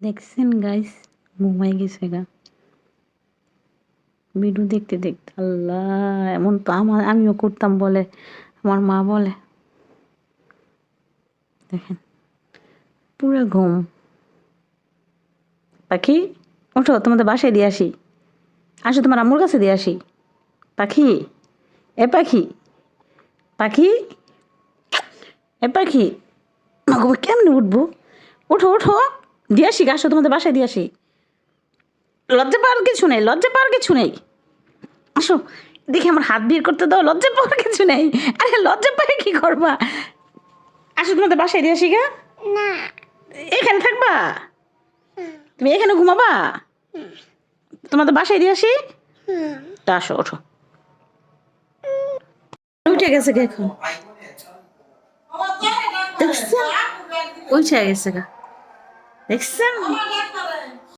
দেখছেন গাইস ঘুমাই গেছে গা। ভিডিও দেখতে দেখতে, আল্লাহ, এমন তো আমার, আমিও করতাম বলে, আমার মা বলে। দেখেন, পুরো ঘুম। পাখি, ওঠো, তোমাদের বাসায় দিয়ে আসি। আসো, তোমার আম্মুর কাছে দিয়ে আসি। পাখি, এ পাখি পাখি, এ পাখি। কেমনে উঠবো? ওঠো ওঠো। দিয়ে আসি আসো তোমাদের বাসায় দিয়ে আসি। লজ্জা পাওয়ার কিছু নেই লজ্জা পাওয়ার কিছু নেই। আসো দেখি আমার হাত বের করতে দাও লজ্জা পাওয়ার কিছু নেই। আরে লজ্জা পায়ে কি করবা? আসো তোমাদের বাসায় দিয়ে আসি গা। না। এখানে থাকবা? তুমি এখানে ঘুমাবা? তোমাদের বাসায় দিয়ে আসি? তা আসো ওঠো। উঠে গেছে গে এখন। দেখছেন উঠে গেছে গা। দেখছেন